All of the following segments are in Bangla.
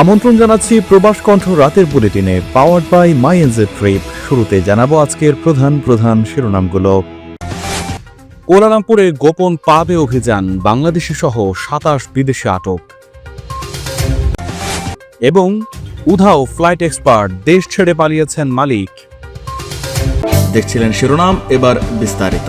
আমন্ত্রণ জানাচ্ছি প্রবাস কণ্ঠ রাতের বুলেটিনে powered by my NJ trip শুরুতে জানাব আজকের প্রধান প্রধান শিরোনামগুলো। কোলালামপুরে গোপন পাবে অভিযান, বাংলাদেশি সহ সাতাশ বিদেশে আটক। এবং উধাও ফ্লাইট এক্সপার্ট দেশ ছেড়ে পালিয়েছেন মালিক। দেখছিলেন শিরোনাম, এবার বিস্তারিত।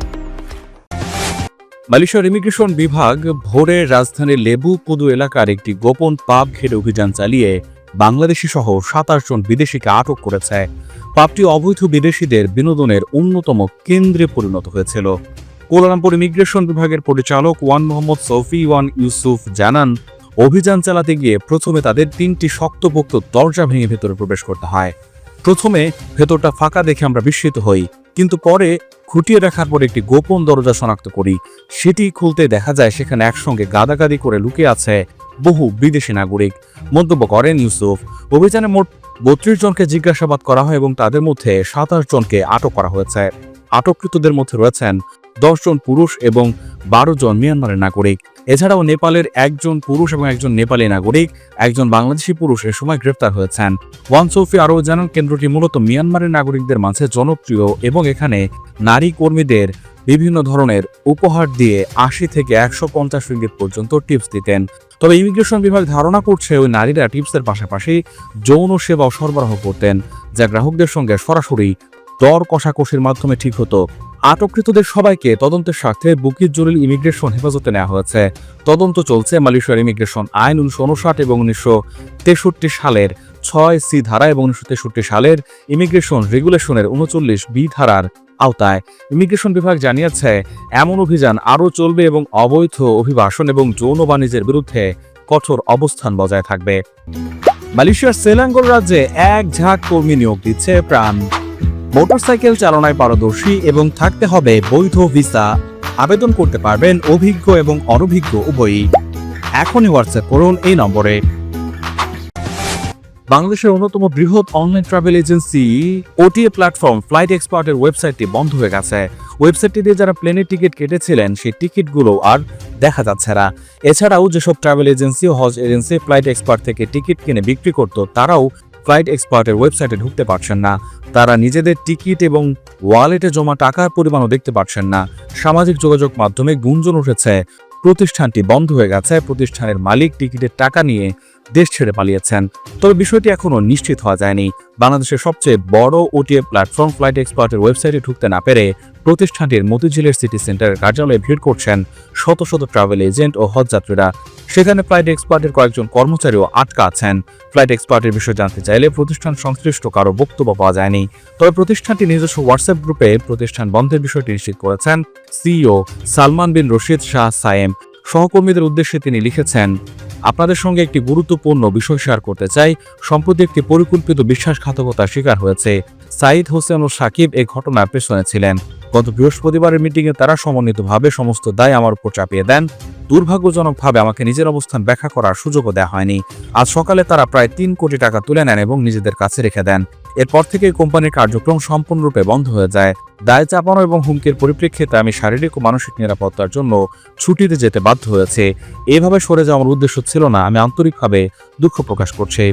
মালয়েশিয়ার ইমিগ্রেশন বিভাগ ভোরে রাজধানীর লেবু পুদু এলাকার একটি গোপন পাব ঘেরে অভিযান চালিয়ে বাংলাদেশি সহ সাতাশ জন বিদেশিকে আটক করেছে। পাবটি অবৈধ বিদেশিদের বিনোদনের অন্যতম কেন্দ্রে পরিণত হয়েছিল। কোলালামপুর ইমিগ্রেশন বিভাগের পরিচালক Wan Mohammad Safi Wan Yusuf জানান, অভিযান চালাতে গিয়ে প্রথমে তাদের তিনটি শক্তপোক্ত দরজা ভেঙে ভেতরে প্রবেশ করতে হয়। প্রথমে ভেতরটা ফাঁকা দেখে আমরা বিস্মিত হই, কিন্তু পরে খুঁটিয়ে দেখার পর একটি গোপন দরজা শনাক্ত করি। সেটি খুলতে দেখা যায় সেখানে একসঙ্গে গাদাগাদি করে লুকিয়ে আছে বহু বিদেশি নাগরিক। মন্তব্য করেন ইউসুফ। অভিযানে মোট বত্রিশ জনকে জিজ্ঞাসাবাদ করা হয় এবং তাদের মধ্যে সাতাশ জনকে আটক করা হয়েছে। আটককৃতদের মধ্যে রয়েছেন দশজন পুরুষ এবং বারো জন মিয়ানমারের নাগরিক। এছাড়াও নেপালের একজন পুরুষ এবং একজন নেপালি নাগরিক, একজন বাংলাদেশি পুরুষ এ সময় গ্রেফতার হয়েছেন। ওয়ান সৌফি আরও জানান, কেন্দ্রটি মূলত মিয়ানমারের নাগরিকদের মাঝে জনপ্রিয় এবং এখানে নারী কর্মীদের বিভিন্ন ধরনের উপহার দিয়ে আশি থেকে একশো পঞ্চাশ রিঙ্গিত পর্যন্ত টিপস দিতেন। তবে ইমিগ্রেশন বিভাগ ধারণা করছে ওই নারীরা টিপসের পাশাপাশি যৌন সেবাও সরবরাহ করতেন, যা গ্রাহকদের সঙ্গে সরাসরি দর কষাকষির মাধ্যমে ঠিক হতো। আটককৃতদের সবাইকে তদন্তের স্বার্থে বুকির জলিল ইমিগ্রেশন হেফাজতে নেওয়া হয়েছে। তদন্ত চলছে মালয়েশিয়ার ইমিগ্রেশন আইন উনিশশো উনষাট এবং উনিশশো তেষট্টি সালের ছয় সি ধারা এবং উনিশশো তেষট্টি সালের ইমিগ্রেশন রেগুলেশনের উনচল্লিশ বি ধারার আওতায়। ইমিগ্রেশন বিভাগ জানিয়েছে, এমন অভিযান আরও চলবে এবং অবৈধ অভিবাসন এবং যৌন বাণিজ্যের বিরুদ্ধে কঠোর অবস্থান বজায় থাকবে। মালয়েশিয়ার সেলাঙ্গোর রাজ্যে এক ঝাঁক কর্মী নিয়োগ দিচ্ছে প্রাণ। মোটরসাইকেল চালনায় পারদর্শী এবং থাকতে হবে বৈধ ভিসা। আবেদন করতে পারবেন অভিজ্ঞ এবং অনভিজ্ঞ উভয়ই। এখনই হোয়াটসঅ্যাপ করুন এই নম্বরে। বাংলাদেশের অন্যতম বৃহৎ online travel agency OTA platform flight এক্সপার্টের ওয়েবসাইটটি বন্ধ হয়ে গেছে। ওয়েবসাইটটি দিয়ে যারা প্লেনের টিকিট কেটেছিলেন, সেই টিকিটগুলো আর দেখা যাচ্ছে না। এছাড়াও যেসব ট্রাভেল এজেন্সি হজ এজেন্সি ফ্লাইট এক্সপার্ট থেকে টিকিট কিনে বিক্রি করত, তারাও ফ্লাইট এক্সপার্টের ওয়েবসাইটে ঢুকতে পারছেন না। তারা নিজেদের টিকিট এবং ওয়ালেটে জমা টাকার পরিমাণও দেখতে পারছেন না। সামাজিক যোগাযোগ মাধ্যমে গুঞ্জন উঠেছে। প্রতিষ্ঠানটি বন্ধ হয়ে গেছে। প্রতিষ্ঠানের মালিক টিকিটের টাকা নিয়ে দেশ ছেড়ে পালিয়েছেন। তবে বিষয়টি এখনও নিশ্চিত হওয়া যায়নি। বাংলাদেশের সবচেয়ে বড় ওটিএ প্ল্যাটফর্ম ফ্লাইট এক্সপার্টের ওয়েবসাইটে ঢুকতে না পেরে প্রতিষ্ঠানটির মতিঝিলের সিটি সেন্টারের কার্যালয়ে ভিড় করছেন শত শত ট্রাভেল এজেন্ট ও হজযাত্রীরা সেখানে ফ্লাইট এক্সপার্টের কয়েকজন কর্মচারীও আটকা আছেন। ফ্লাইট এক্সপার্টের বিষয়ে জানতে চাইলে প্রতিষ্ঠান সংশ্লিষ্ট কারও বক্তব্য পাওয়া যায়নি। তবে প্রতিষ্ঠানটি নিজস্ব হোয়াটসঅ্যাপ গ্রুপে প্রতিষ্ঠান বন্ধের বিষয়টি নিশ্চিত করেছেন সিইও সালমান বিন রশিদ শাহ সায়েম। সহকর্মীদের উদ্দেশ্যে তিনি লিখেছেন আপনাদের সঙ্গে একটি গুরুত্বপূর্ণ বিষয় শেয়ার করতে চাই। সম্প্রতি একটি পরিকল্পিত বিশ্বাসঘাতকতার শিকার হয়েছে সাইদ হোসেন ও সাকিব এই ঘটনার পেছনে ছিলেন। গত বৃহস্পতিবারের মিটিংয়ে তারা সমন্বিতভাবে সমস্ত দায় আমার উপর চাপিয়ে দেন। দুর্ভাগ্যজনকভাবে আমাকে নিজের অবস্থান ব্যাখ্যা করার সুযোগও দেওয়া হয়নি। আজ সকালে তারা প্রায় তিন কোটি টাকা তুলে নেন এবং নিজেদের কাছে রেখে দেন। এরপর থেকে কোম্পানির কার্যক্রম সম্পূর্ণরূপে বন্ধ হয়ে যায়। দায় চাপানো এবং হুমকির পরিপ্রেক্ষিতে আমি শারীরিক ও মানসিক নিরাপত্তার জন্য ছুটিতে যেতে বাধ্য হয়েছে। এভাবে সরে যাওয়ার উদ্দেশ্য ছিল না, আমি আন্তরিকভাবে দুঃখ প্রকাশ করছি।